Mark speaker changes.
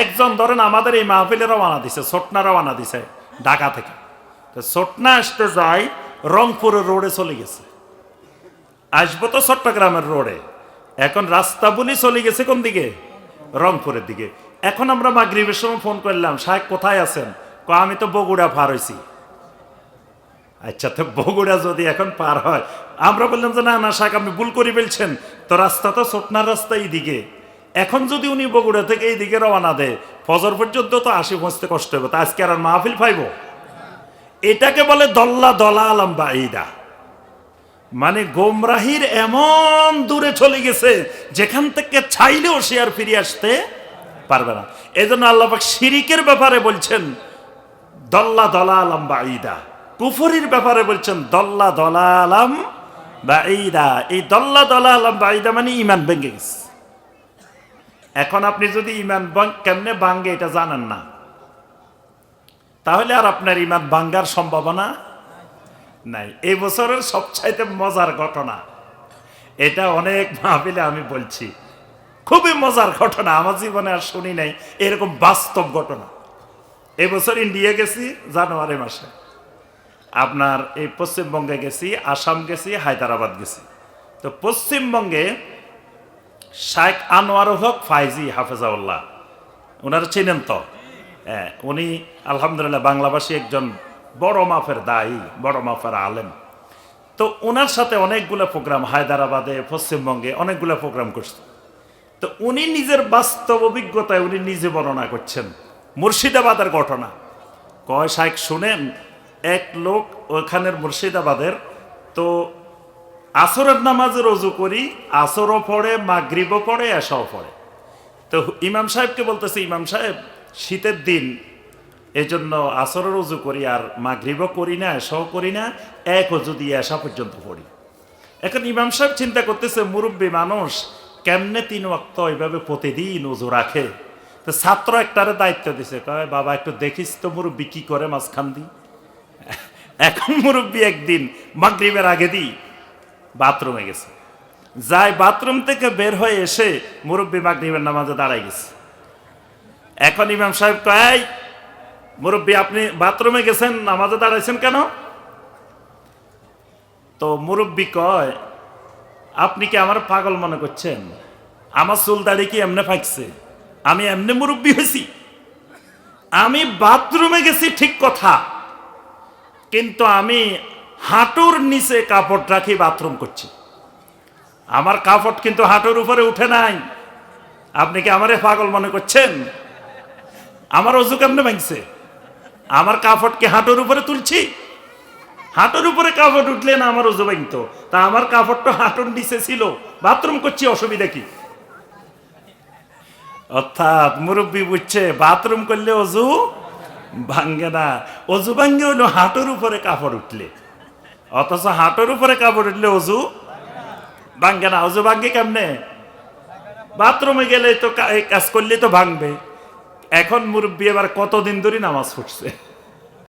Speaker 1: একজন ধরেন আমাদের এই মাহফিলে রওনা দিছে ছোটনা রওনা দিছে, ঢাকা থেকে। তো ছোটনা আসতে যায় রংপুরের রোডে চলে গেছে। আসব তো চট্টগ্রামের রোডে। এখন রাস্তা বলি চলে গেছে কোন দিকে? রংপুরের দিকে। এখন আমরা মাগরিবের সময় ফোন করলাম, সাহেব কোথায় আছেন? ক আমি তো বগুড়া পার হয়েছি আচ্ছা তো বগুড়া যদি এখন পার হয়, আমরা বললাম যে না না শাক আপনি ভুল করে ফেলছেন। তো রাস্তা তো ছোটনার রাস্তা এইদিকে এখন যদি উনি বগুড়া থেকে এইদিকে রওনা দেয়, ফজর পর্যন্ত তো আসি পৌঁছতে কষ্ট হবে, তা আজকে আর মাহফিল পাইব? এটাকে বলে দল্লা দলা আলম বা এইদা মানে গোমরাহির এমন দূরে চলে গেছে, যেখান থেকে চাইলেও সে আর ফিরে আসতে পারবে না। এই জন্য আল্লাহাক শিরিকের ব্যাপারে বলছেন, দল্লা দলা আলম বা ঈদা কুফরির ব্যাপারে বলছেন, দল্লা দলা আলম বা ঈদা এই দল্লা দলা আলম বা ঈদা মানে ইমান ভেঙে গেছে। এখন আপনি যদি ইমান কেমনে ভাঙ্গে এটা জানেন না। তাহলে আর আপনার ইমান ভাঙ্গার সম্ভাবনা নাই। এই বছরের সবচাইতে মজার ঘটনা, এটা অনেক মাহফিলে আমি বলছি, খুবই মজার ঘটনা, আমার জীবনে আর শুনি নাই, এরকম বাস্তব ঘটনা। এবছর ইন্ডিয়া গেছি, জানুয়ারি মাসে। আপনার এই পশ্চিমবঙ্গে গেছি, আসাম গেছি, হায়দ্রাবাদ গেছি। তো পশ্চিমবঙ্গে শাইখ আনোয়ার হক ফাইজি, হাফেজাউল্লাহ। ওনারা চেনেন তো? হ্যাঁ উনি আলহামদুলিল্লাহ বাংলাভাষী একজন বড় মাফের দায়ী, বড় মাফের আলেম। তো ওনার সাথে অনেকগুলো প্রোগ্রাম হায়দ্রাবাদে, পশ্চিমবঙ্গে অনেকগুলো প্রোগ্রাম করছে। তো উনি নিজের বাস্তব অভিজ্ঞতায় উনি নিজে বর্ণনা করছেন। মুর্শিদাবাদের ঘটনা। কয় শাইখ শুনেন, এক লোক ওখানের মুর্শিদাবাদের, তো আসরের নামাজে রজু করি, আসরও পড়ে, মাগরিবও পড়ে এসাও পড়ে। তো ইমাম সাহেবকে বলতেছে, ইমাম সাহেব, শীতের দিন এই জন্য আসরের রজু করি আর মাগরিবও করি না এসাও করি না, এক দিয়ে এসা পর্যন্ত পড়ি। এখন ইমাম সাহেব চিন্তা করতেছে, মুরব্বী মানুষ কেমনে তিন ওয়াক্ত এইভাবে প্রতিদিন উজু রাখে? তো ছাত্র একটারে দায়িত্ব দিছে, কয়, বাবা, একটু দেখিস তো মুরব্বী কি করে মাঝখান দি এখন মুরব্বী একদিন মাগরিবের আগে দিই বাথরুমে গেছে। যাই বাথরুম থেকে বের হয়ে এসে মুরব্বী মাগরিবের নামাজে দাঁড়াই গেছে। এখন ইমাম সাহেব কয় মুরব্বী, আপনি বাথরুমে গেছেন? নামাজে দাঁড়াইছেন কেন? তো মুরব্বী কয়, আপনি কি আমার পাগল মনে করছেন? আমার চুল দাড়ি কি এমনি ফাঁকছে? আমি এমনি মুরব্বী হয়েছি। আমি বাথরুমে গেছি ঠিক কথা, কিন্তু আমি হাঁটুর নিচে কাপড় রাখি, বাথরুম করছি। আমার কাপড় কিন্তু হাঁটুর উপরে উঠে নাই। আপনি কি আমারে পাগল মনে করছেন? আমার অজু কেমনে ভাঙছে? আমার কাপড় কি হাঁটুর উপরে তুলছি? হাঁটুর উপরে কাপড় উঠলে না আমার অজু ভাঙতো? তা আমার কাপড়টা হাঁটুর নিচে ছিল। বাথরুম করছি, অসুবিধা কি? অর্থাৎ মুরব্বী বুঝছে, বাথরুম করলে অজু ভাঙ্গে না। অজু ভাঙ্গে হলো হাঁটুর উপরে কাপড় উঠলে। অথচ হাঁটুর উপরে কাপড় উঠলে অজু ভাঙ্গে না। অজু ভাঙ্গে কেমনে? বাথরুমে গেলে তো কাজ করলে তো ভাঙবে। এখন মুরব্বী এবার কতদিন ধরে নামাজ পড়ছে?